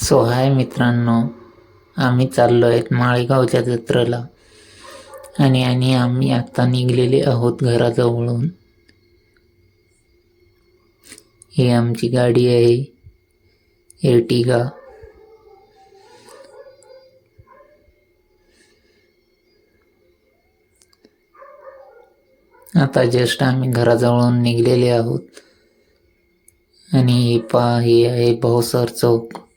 So हाय मित्रांनो आम्ही चाललो आहेत माळेगावच्या जत्रेला. आणि आणि आम्ही आता निघलेले आहोत घराजवळून. ही आमची गाडी आहे एर्टिगा. आता जस्ट आम्ही घराजवळून निघलेले आहोत. आणि हे पा हे आहे भाऊसर चौक.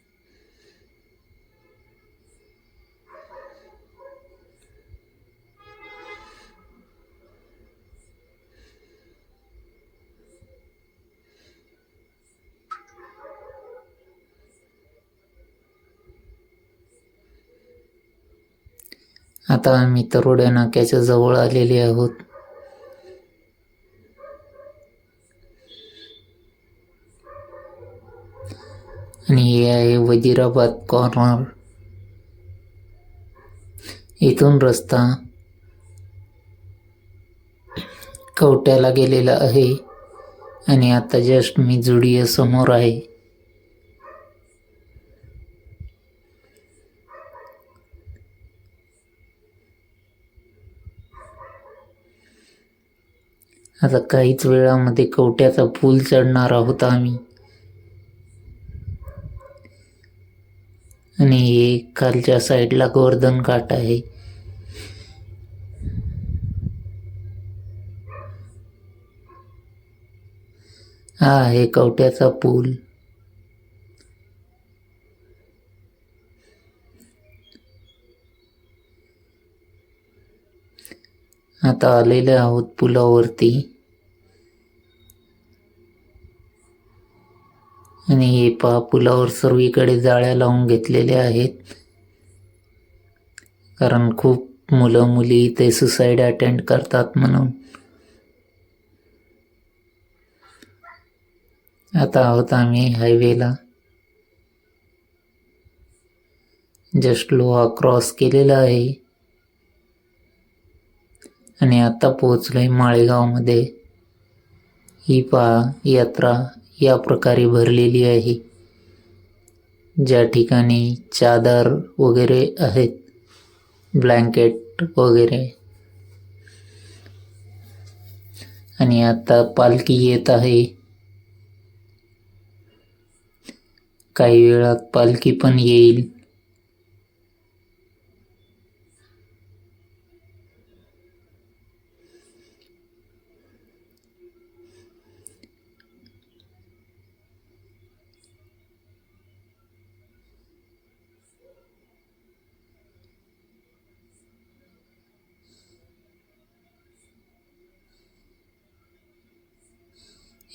आता आम्ही तरोड्या नाक्याच्या जवळ आलेले आहोत. आणि हे आहे वजीराबाद कॉर्नर इथून रस्ता कवट्याला गेलेला आहे. आणि आता जस्ट मी जुडिया समोर आहे. आता काहीच वेळामध्ये कवट्याचा पूल चढणार आहोत आम्ही. आणि हे खालच्या साईडला गोवर्धन घाट आहे. हा आहे कवट्याचा पूल. आता आलेले आहोत पुलावरती. आणि हे पहा पुलावर सर्वीकडे जाळ्या लावून घेतलेल्या आहेत. कारण खूप मुलं मुली इथे सुसाईड अटेंड करतात म्हणून. आता आहोत आम्ही हायवेला जस्ट लोहा क्रॉस केलेला आहे. आणि आता पोहोचलोय माळेगावमध्ये. ही पहा यात्रा या प्रकारे भरलेली आहे. ज्या ठिकाणी चादर वगैरे आहेत ब्लँकेट वगैरे. आणि आता पालखी येत आहे. काही वेळात पालखी पण येईल.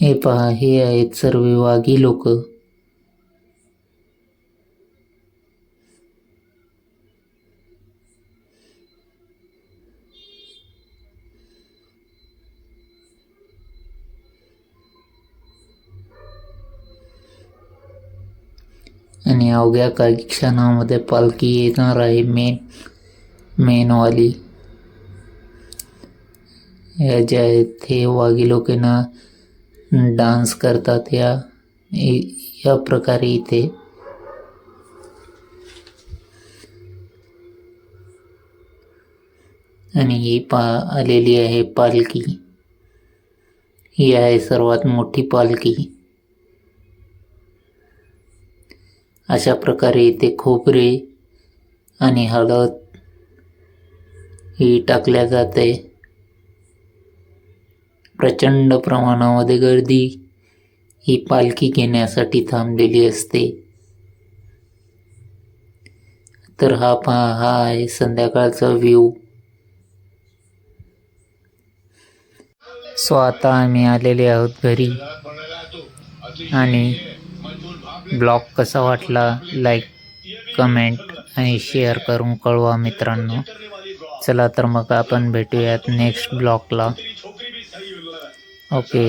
हे पहा हे आहेत सर्व वाघी लोक. आणि अवघ्या काही क्षणामध्ये पालखी येणार आहे मेन मेनवाली. या ज्या आहेत हे वाघी लोकांना डान्स करतात या या प्रकारे इथे. आणि ही पा आलेली आहे पालखी. ही आहे सर्वात मोठी पालखी. अशा प्रकारे इथे खोबरे आणि हळद ही टाकल्या जाते. प्रचंड प्रमाणामध्ये गर्दी ही पालखी घेण्यासाठी थांबलेली असते. तर हा पहा हा आहे संध्याकाळचा व्ह्यू. सो आता आम्ही आलेले आहोत घरी. आणि ब्लॉग कसा वाटला लाईक कमेंट आणि शेअर करून कळवा मित्रांनो. चला तर मग आपण भेटूयात नेक्स्ट ब्लॉगला. ओके